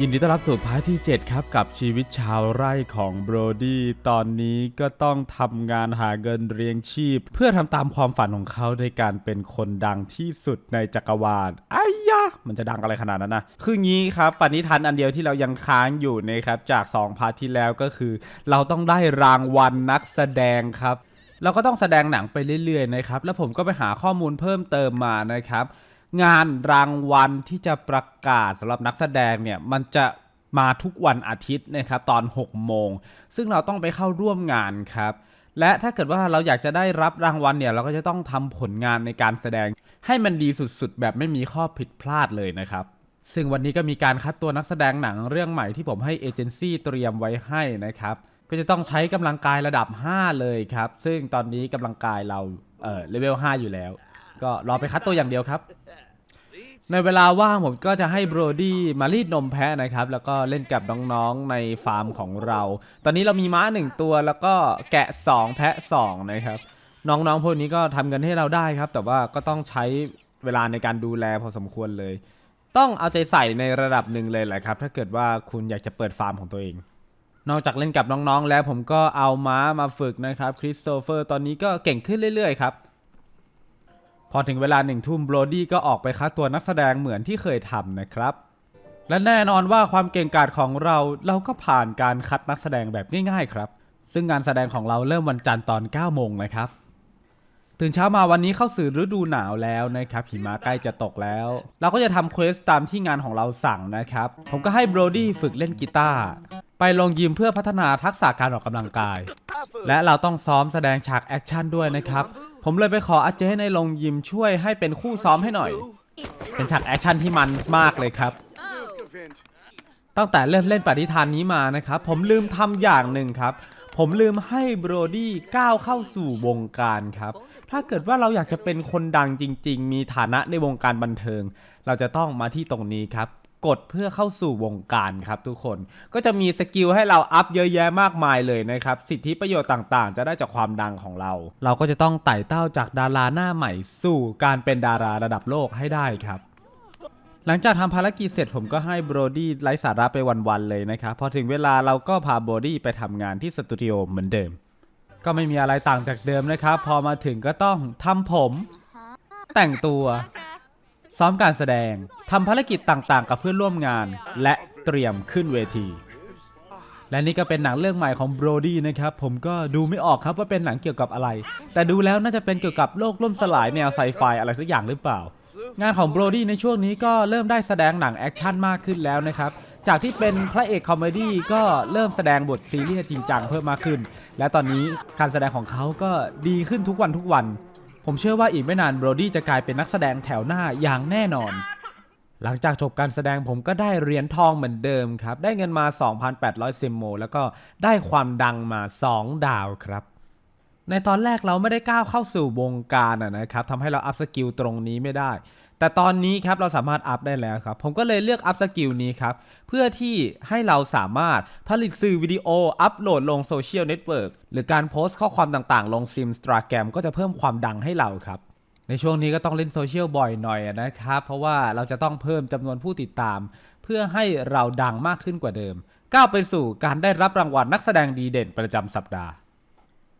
ยินดีต้อนรับสู่พาร์ทที่ 7 ครับ กับชีวิตชาวไร่ของโบรดี้ตอนนี้ก็ต้องทำงานหาเงินเลี้ยงชีพ เพื่อทำตามความฝันของเขาในการเป็นคนดังที่สุดในจักรวาลไอ้ยะ มันจะดังอะไรขนาดนั้นนะ คืองี้ครับปณิธานอันเดียวที่เรายังค้างอยู่นะครับ จาก 2 พาร์ทที่แล้วก็คือ เราต้องได้รางวัลนักแสดงครับเราก็ต้องแสดงหนังไปเรื่อยๆนะครับแล้วผมก็ไปหาข้อมูลเพิ่มเติมมานะครับ งานรางวัลที่จะประกาศสำหรับนักแสดงเนี่ยมันจะมาทุกวันอาทิตย์นะครับตอน 6 โมง ซึ่งเราต้องไปเข้าร่วมงานครับ และถ้าเกิดว่าเราอยากจะได้รับรางวัลเนี่ย เราก็จะต้องทำผลงานในการแสดง ให้มันดีสุดๆ แบบไม่มีข้อผิดพลาดเลยนะครับ ซึ่งวันนี้ก็มีการคัดตัวนักแสดงหนังเรื่องใหม่ที่ผมให้เอเจนซี่เตรียมไว้ให้นะครับ ก็จะต้องใช้กำลังกายระดับ 5 เลยครับ ซึ่งตอนนี้กำลังกายเราเอ่อเลเวล5อยู่แล้ว ก็รอไปคัดตัวอย่างเดียวครับ ในเวลาว่างผมก็จะให้โบรดี้มารีดนมแพะนะครับ แล้วก็เล่นกับน้องๆในฟาร์มของเรา ตอนนี้เรามีม้า 1 ตัวแล้วก็แกะ 2 แพะ 2 นะครับ น้องๆพวกนี้ก็ทำกันให้เราได้ครับ แต่ว่าก็ต้องใช้เวลาในการดูแลพอสมควรเลย ต้องเอาใจใส่ในระดับหนึ่งเลยแหละครับ ถ้าเกิดว่าคุณอยากจะเปิดฟาร์มของตัวเอง นอกจากเล่นกับน้องๆ แล้วผมก็เอาม้ามาฝึกนะครับคริสโตเฟอร์ตอนนี้ก็เก่งขึ้นเรื่อยๆครับ พอถึงเวลาหนึ่งทุ่มโบรดี้ก็ออกไปคัดตัวนักแสดงเหมือนที่เคยทำนะครับ และแน่นอนว่าความเก่งกาจของเราเราก็ผ่านการคัดนักแสดงแบบง่ายๆครับ ซึ่งงานแสดงของเราเริ่มวันจันทร์ตอน9โมงนะครับ ตื่นเช้ามาวันนี้เข้าสู่ฤดูหนาวแล้วนะครับหิมะใกล้จะตกแล้ว เราก็จะทำเควสตามที่งานของเราสั่งนะครับ ผมก็ให้โบรดี้ฝึกเล่นกีตาร์ ไปลงยิมเพื่อพัฒนาทักษะการออกกำลังกาย และเราต้องซ้อมแสดงฉากแอคชั่นด้วยนะครับ ผมเลยไปขออาเจในโรงยิมช่วยให้เป็นคู่ซ้อมให้หน่อย เป็นฉากแอคชั่นที่มันมากเลยครับ ตั้งแต่เริ่มเล่นปฏิทานนี้มานะครับ ผมลืมทำอย่างหนึ่งครับ ผมลืมให้โบรดี้ก้าวเข้าสู่วงการครับ ถ้าเกิดว่าเราอยากจะเป็นคนดังจริง ๆ มีฐานะในวงการบันเทิง เราจะต้องมาที่ตรงนี้ครับ กดเพื่อเข้าสู่วงการครับทุกคน ก็จะมีสกิลให้เราอัพเยอะแยะมากมายเลยนะครับ สิทธิประโยชน์ต่างๆ จะได้จากความดังของเรา เราก็จะต้องไต่เต้าจากดาราหน้าใหม่สู่การเป็นดาราระดับโลกให้ได้ครับหลังจากทำภารกิจเสร็จผมก็ให้โบรดี้ไร้สาระไปวันๆเลยนะครับ พอถึงเวลาเราก็พาโบรดี้ไปทำงานที่สตูดิโอเหมือนเดิม ก็ไม่มีอะไรต่างจากเดิมนะครับ พอมาถึงก็ต้องทำผม แต่งตัว ซ้อมการแสดงทำภารกิจต่างๆ กับเพื่อนร่วมงาน และเตรียมขึ้นเวที และนี่ก็เป็นหนังเรื่องใหม่ของโบรดี้นะครับ ผมก็ดูไม่ออกครับว่าเป็นหนังเกี่ยวกับอะไร แต่ดูแล้วน่าจะเป็นเกี่ยวกับโลกล่มสลายแนวไซไฟอะไรสักอย่างหรือเปล่า งานของโบรดี้ในช่วงนี้ก็เริ่มได้แสดงหนังแอคชั่นมากขึ้นแล้วนะครับจากที่เป็นพระเอกคอมเมดี้ก็เริ่มแสดงบทซีรีส์จริงจังเพิ่มมากขึ้น และตอนนี้การแสดงของเขาก็ดีขึ้นทุกวันทุกวัน ผมเชื่อว่าอีกไม่นานโบรดี้จะกลายเป็นนักแสดงแถวหน้าอย่างแน่นอน หลังจากจบการแสดงผมก็ได้เหรียญทองเหมือนเดิมครับ ได้เงินมา 2,800 ซิมโม แล้วก็ได้ความดังมา 2 ดาวครับ ในตอนแรกเราไม่ได้ก้าวเข้าสู่วงการนะครับทำให้เราอัพสกิลตรงนี้ไม่ได้ แต่ตอนนี้ครับเราสามารถอัพได้แล้วครับ ผมก็เลยเลือกอัพสกิลนี้ครับ เพื่อที่ให้เราสามารถผลิตสื่อวิดีโออัพโหลดลงโซเชียลเน็ตเวิร์กหรือการโพสต์ข้อความต่างๆ ลงซิมสตราแกรมก็จะเพิ่มความดังให้เราครับในช่วงนี้ก็ต้องเล่นโซเชียลบ่อยหน่อยนะครับ เพราะว่าเราจะต้องเพิ่มจำนวนผู้ติดตาม เพื่อให้เราดังมากขึ้นกว่าเดิม ก้าวไปสู่การได้รับรางวัลนักแสดงดีเด่นประจำสัปดาห์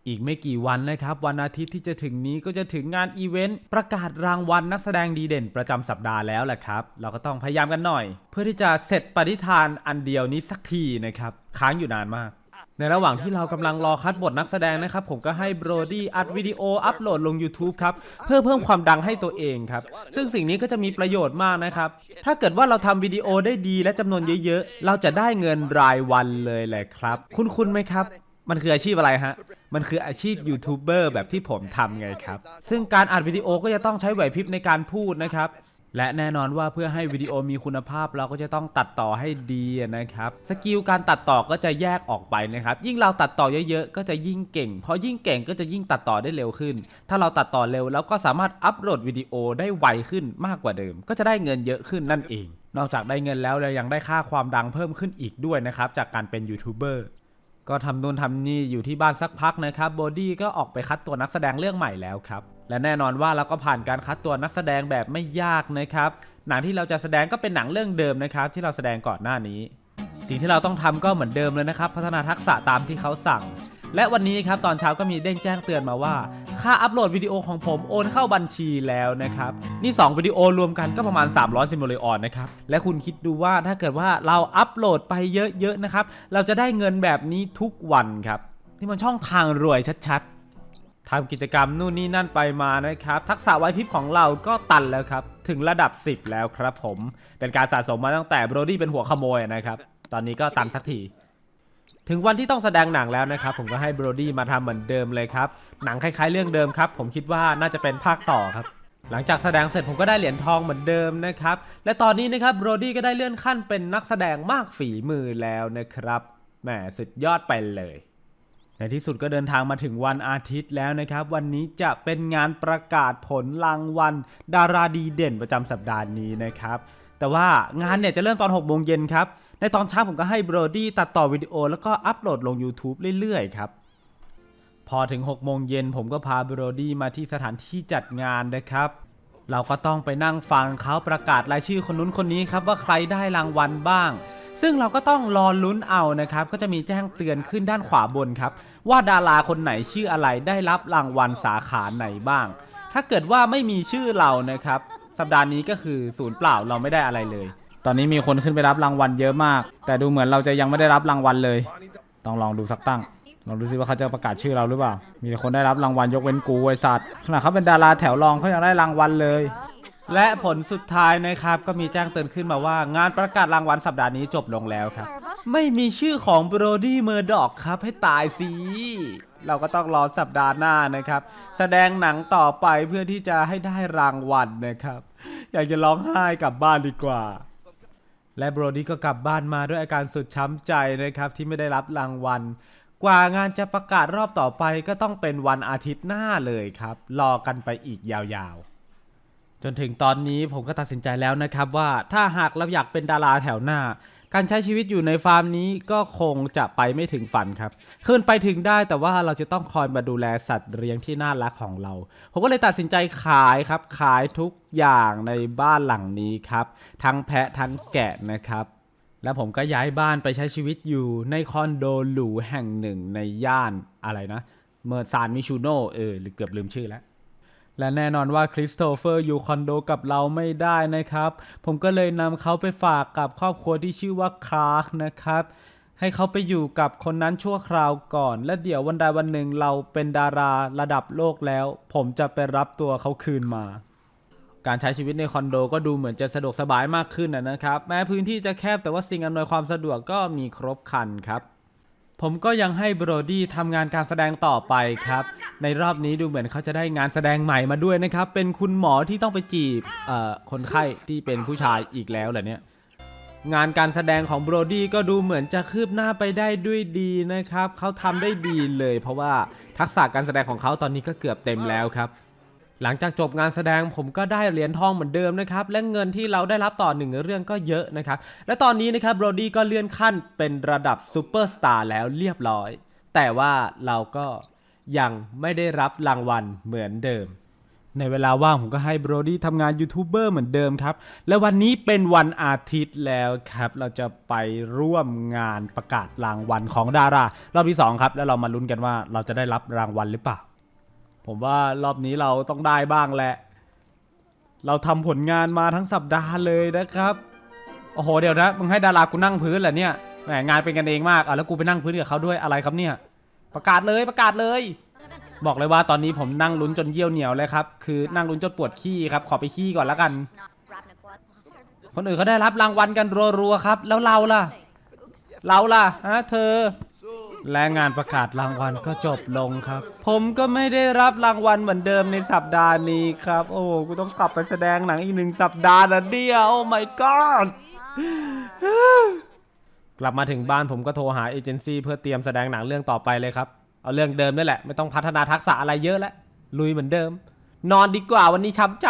อีกไม่กี่วันนะครับ วันอาทิตย์ที่จะถึงนี้ก็จะถึงงานอีเวนต์ประกาศรางวัลนักแสดงดีเด่นประจำสัปดาห์แล้วแหละครับ เราก็ต้องพยายามกันหน่อย เพื่อที่จะเสร็จปฏิทานอันเดียวนี้สักทีนะครับ ค้างอยู่นานมาก ในระหว่างที่เรากำลังรอคัดบทนักแสดงนะครับ ผมก็ให้โบรดี้อัดวิดีโออัปโหลดลง YouTube ครับ เพื่อเพิ่มความดังให้ตัวเองครับ ซึ่งสิ่งนี้ก็จะมีประโยชน์มากนะครับ ถ้าเกิดว่าเราทำวิดีโอได้ดีและจำนวนเยอะๆ เราจะได้เงินรายวันเลยแหละครับ คุณคุณไหมครับ มันคืออาชีพอะไรฮะ มันคืออาชีพยูทูบเบอร์แบบที่ผมทำไงครับ ซึ่งการอัดวิดีโอก็จะต้องใช้ไหวพริบในการพูดนะครับ และแน่นอนว่าเพื่อให้วิดีโอมีคุณภาพเราก็จะต้องตัดต่อให้ดีนะครับ สกิลการตัดต่อก็จะแยกออกไปนะครับ ยิ่งเราตัดต่อเยอะๆ ก็จะยิ่งเก่ง เพอยิ่งเก่งก็จะยิ่งตัดต่อได้เร็วขึ้น ถ้าเราตัดต่อเร็วแล้วก็สามารถอัปโหลดวิดีโอได้ไวขึ้นมากกว่าเดิม ก็จะได้เงินเยอะขึ้นนั่นเอง นอกจากได้เงินแล้วเรายังได้ค่าความดังเพิ่มขึ้นอีกด้วยนะครับจากการเป็นยูทูบเบอร์ ก็ทำนู่นทำนี่อยู่ที่บ้านสักพักนะครับโบดี้ก็ออกไปคัดตัวนักแสดงเรื่องใหม่แล้วครับและแน่นอนว่าเราก็ผ่านการคัดตัวนักแสดงแบบไม่ยากนะครับหนังที่เราจะแสดงก็เป็นหนังเรื่องเดิมนะครับที่เราแสดงก่อนหน้านี้ สิ่งที่เราต้องทำก็เหมือนเดิมเลยนะครับ พัฒนาทักษะตามที่เขาสั่ง และวันนี้ครับตอนเช้าก็มีเด้งแจ้งเตือนมาว่า ค่าอัปโหลดวิดีโอของผมโอนเข้าบัญชีแล้วนะครับ นี่ 2 วิดีโอรวมกันก็ประมาณ 300ซิมโมเลออนนะครับ และคุณคิดดูว่าถ้าเกิดว่าเราอัปโหลดไปเยอะๆนะครับ เราจะได้เงินแบบนี้ทุกวันครับ นี่มันช่องทางรวยชัดๆทำกิจกรรมนู่นนี่นั่นไปมานะครับ ทักษะไหวพริบของเราก็ตันแล้วครับ ถึงระดับ 10 แล้วครับผม เป็นการสะสมมาตั้งแต่โบรดี้เป็นหัวขโมยนะครับ ตอนนี้ก็ตันสักที ถึงวันที่ต้องแสดงหนังแล้วนะครับ ผมก็ให้โบรดี้มาทำเหมือนเดิมเลยครับ หนังคล้ายๆเรื่องเดิมครับ ผมคิดว่าน่าจะเป็นภาคต่อครับ หลังจากแสดงเสร็จผมก็ได้เหรียญทองเหมือนเดิมนะครับ และตอนนี้นะครับโบรดี้ก็ได้เลื่อนขั้นเป็นนักแสดงมากฝีมือแล้วนะครับ แหมสุดยอดไปเลยในที่สุดก็เดินทางมาถึงวันอาทิตย์แล้วนะครับ วันนี้จะเป็นงานประกาศผลรางวัลดาราดีเด่นประจำสัปดาห์นี้นะครับ แต่ว่างานเนี่ยจะเริ่มตอน6โมงเย็นครับ ในตอนเช้าผมก็ให้โบรดี้ตัดต่อวิดีโอแล้วก็อัปโหลดลง YouTube เรื่อยๆครับ พอถึง 6 โมงเย็นผมก็พาโบรดี้มาที่สถานที่จัดงานนะครับ เราก็ต้องไปนั่งฟังเขาประกาศรายชื่อคนนู้นคนนี้ครับว่าใครได้รางวัลบ้าง ซึ่งเราก็ต้องรอลุ้นเอานะครับ ก็จะมีแจ้งเตือนขึ้นด้านขวาบนครับ ว่าดาราคนไหนชื่ออะไรได้รับรางวัลสาขาไหนบ้าง ถ้าเกิดว่าไม่มีชื่อเรานะครับ สัปดาห์นี้ก็คือศูนย์เปล่าเราไม่ได้อะไรเลย ตอนนี้มีคนขึ้นไปรับรางวัลเยอะมาก แต่ดูเหมือนเราจะยังไม่ได้รับรางวัลเลย ต้องลองดูสักตั้ง ลองดูซิว่าเขาจะประกาศชื่อเราหรือเปล่า มีคนได้รับรางวัลยกเว้นกูไอสัตว์ขนาดเขาเป็นดาราแถวรองเขายังได้รางวัลเลย และผลสุดท้ายนะครับก็มีแจ้งเตือนขึ้นมาว่างานประกาศรางวัลสัปดาห์นี้จบลงแล้วครับ ไม่มีชื่อของโบรดี้เมอร์ดอกครับให้ตายสิเราก็ต้องรอสัปดาห์หน้านะครับ แสดงหนังต่อไปเพื่อที่จะให้ได้รางวัลนะครับ อยากจะร้องไห้กลับบ้านดีกว่า และโบรดี้ก็กลับบ้านมาด้วยอาการสุดช้ำใจนะครับที่ไม่ได้รับรางวัล กว่างานจะประกาศรอบต่อไปก็ต้องเป็นวันอาทิตย์หน้าเลยครับ รอกันไปอีกยาวๆ จนถึงตอนนี้ผมก็ตัดสินใจแล้วนะครับว่าถ้าหากเราอยากเป็นดาราแถวหน้า การใช้ชีวิตอยู่ในฟาร์มนี้ก็คงจะไปไม่ถึงฝันครับขึ้นไปถึงได้แต่ว่าเราจะต้องคอยมาดูแลสัตว์เลี้ยงที่น่ารักของเรา ผมก็เลยตัดสินใจขายครับ ขายทุกอย่างในบ้านหลังนี้ครับ ทั้งแพะทั้งแกะนะครับแล้วผมก็ย้ายบ้านไปใช้ชีวิตอยู่ในคอนโดหรูแห่งหนึ่งในย่านอะไรนะ เมอร์ซานมิชูโนเออหรือเกือบลืมชื่อแล้ว และแน่นอนว่าคริสโตเฟอร์อยู่คอนโดกับเราไม่ได้นะครับ ผมก็เลยนำเขาไปฝากกับครอบครัวที่ชื่อว่าคลาร์กนะครับ ให้เขาไปอยู่กับคนนั้นชั่วคราวก่อน และเดี๋ยววันใดวันหนึ่งเราเป็นดาราระดับโลกแล้ว ผมจะไปรับตัวเขาคืนมา การใช้ชีวิตในคอนโดก็ดูเหมือนจะสะดวกสบายมากขึ้นนะครับ แม้พื้นที่จะแคบแต่ว่าสิ่งอำนวยความสะดวกก็มีครบครันครับ ผมก็ยังให้โบรดี้ทำงานการแสดงต่อไปครับ ในรอบนี้ดูเหมือนเขาจะได้งานแสดงใหม่มาด้วยนะครับ เป็นคุณหมอที่ต้องไปจีบเอ่อคนไข้ที่เป็นผู้ชายอีกแล้วเหรอเนี่ยงานการแสดงของโบรดี้ก็ดูเหมือนจะคืบหน้าไปได้ด้วยดีนะครับ เขาทำได้ดีเลย เพราะว่าทักษะการแสดงของเขาตอนนี้ก็เกือบเต็มแล้วครับ หลังจากจบงานแสดงผมก็ได้เหรียญทองเหมือนเดิมนะครับ และเงินที่เราได้รับต่อหนึ่งเรื่องก็เยอะนะครับ และตอนนี้นะครับโบรดี้ก็เลื่อนขั้นเป็นระดับซูเปอร์สตาร์แล้วเรียบร้อย แต่ว่าเราก็ ยังไม่ได้รับรางวัลเหมือนเดิม ในเวลาว่างผมก็ให้โบรดี้ทำงานยูทูบเบอร์เหมือนเดิมครับ และวันนี้เป็นวันอาทิตย์แล้วครับ เราจะไปร่วมงานประกาศรางวัลของดารารอบที่สองครับ แล้วเรามาลุ้นกันว่าเราจะได้รับรางวัลหรือเปล่า ผมว่ารอบนี้เราต้องได้บ้างแหละ เราทำผลงานมาทั้งสัปดาห์เลยนะครับโอ้โหเดี๋ยวนะมึงให้ดารากูนั่งพื้นเหรอเนี่ยแหมงานเป็นกันเองมากอะแล้วกูไปนั่งพื้นกับเขาด้วยอะไรครับเนี่ย ประกาศเลยประกาศเลย บอกเลยว่าตอนนี้ผมนั่งลุ้นจนเยี่ยวเหนียวเลยครับ คือนั่งลุ้นจนปวดขี้ครับ ขอไปขี้ก่อนแล้วกัน คนอื่นเขาได้รับรางวัลกันรัวๆครับ แล้วเราล่ะ เราล่ะฮะเธอ และงานประกาศรางวัลก็จบลงครับ ผมก็ไม่ได้รับรางวัลเหมือนเดิมในสัปดาห์นี้ครับ โอ้โหกูต้องกลับไปแสดงหนังอีกหนึ่งสัปดาห์นะเดียวโอ้ my god กลับมาถึงบ้านผมก็โทรหาเอเจนซี่เพื่อเตรียมแสดงหนังเรื่องต่อไปเลยครับ เอาเรื่องเดิมนี่แหละ ไม่ต้องพัฒนาทักษะอะไรเยอะแล้วลุยเหมือนเดิม นอนดีกว่าวันนี้ช้ำใจ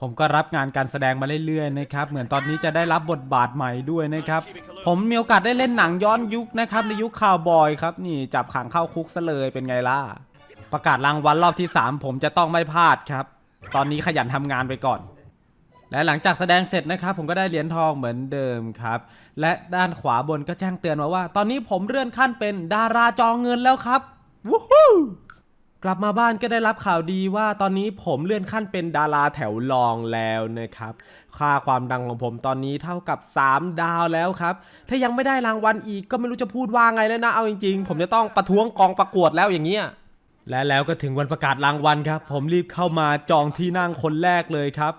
ผมก็รับงานการแสดงมาเรื่อยๆนะครับ เหมือนตอนนี้จะได้รับบทบาทใหม่ด้วยนะครับ ผมมีโอกาสได้เล่นหนังย้อนยุคนะครับในยุคข่าวบอยครับนี่จับขังเข้าคุกซะเลยเป็นไงล่ะ ประกาศรางวัลรอบที่ 3 ผมจะต้องไม่พลาดครับ ตอนนี้ขยันทำงานไปก่อน และหลังจากแสดงเสร็จนะครับ ผมก็ได้เหรียญทองเหมือนเดิมครับ และด้านขวาบนก็แจ้งเตือนมาว่า ตอนนี้ผมเลื่อนขั้นเป็นดาราจองเงินแล้วครับวู้ฮู้กลับมาบ้านก็ได้รับข่าวดีว่าตอนนี้ผมเลื่อนขั้นเป็นดาราแถวรองแล้วนะครับ ค่าความดังของผมตอนนี้เท่ากับ 3 ดาวแล้วครับ ถ้ายังไม่ได้รางวัลอีกก็ไม่รู้จะพูดว่าไงแล้วนะ เอาจริงๆ ผมจะต้องประท้วงกองประกวดแล้วอย่างเงี้ย และแล้วก็ถึงวันประกาศรางวัลครับ ผมรีบเข้ามาจองที่นั่งคนแรกเลยครับ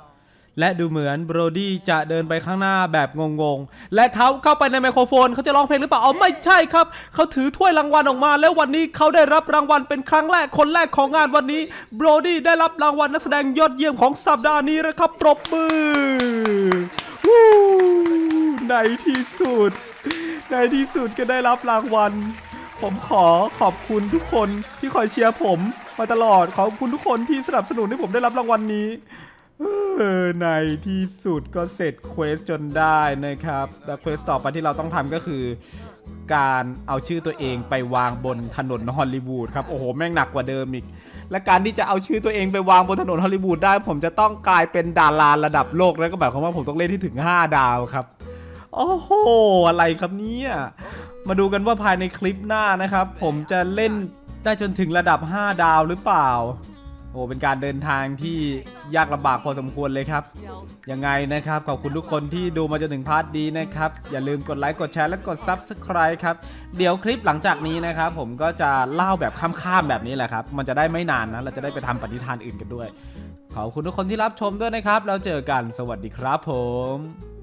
และดูเหมือนโบรดี้จะเดินไปข้างหน้าแบบงงๆ และเขาเข้าไปในไมโครโฟนเขาจะร้องเพลงหรือเปล่าอ๋อไม่ใช่ครับ เขาถือถ้วยรางวัลออกมา แล้ววันนี้เขาได้รับรางวัลเป็นครั้งแรกคนแรกของงานวันนี้โบรดี้ได้รับรางวัลนักแสดงยอดเยี่ยมของสัปดาห์นี้นะครับปรบมือในที่สุด ในที่สุดก็ได้รับรางวัล ผมขอขอบคุณทุกคนที่คอยเชียร์ผมมาตลอดขอบคุณทุกคนที่สนับสนุนให้ผมได้รับรางวัลนี้ ในที่สุดก็เสร็จเควสจนได้นะครับ และเควสต่อไปที่เราต้องทำก็คือ การเอาชื่อตัวเองไปวางบนถนนฮอลลีวูดครับโอ้โหแม่งหนักกว่าเดิมอีก และการที่จะเอาชื่อตัวเองไปวางบนถนนฮอลลีวูดได้ ผมจะต้องกลายเป็นดาราระดับโลกแล้วก็หมายความว่าผมต้องเล่นที่ถึง 5 ดาวครับโอ้โหอะไรครับเนี่ยมาดูกันว่าภายในคลิปหน้านะครับ ผมจะเล่นได้จนถึงระดับ 5 ดาวหรือเปล่า โอ้เป็นการเดินทางที่ยากลำบากพอสมควรเลยครับ ยังไงนะครับ ขอบคุณทุกคนที่ดูมาจนถึงพาร์ทดีนะครับ อย่าลืมกดไลค์ กดแชร์ และกด Subscribe ครับ เดี๋ยวคลิปหลังจากนี้นะครับ ผมก็จะเล่าแบบข้ามๆแบบนี้แหละครับ มันจะได้ไม่นานนะ เราจะได้ไปทำปฏิทานอื่นกันด้วย ขอบคุณทุกคนที่รับชมด้วยนะครับ แล้วเจอกัน สวัสดีครับผม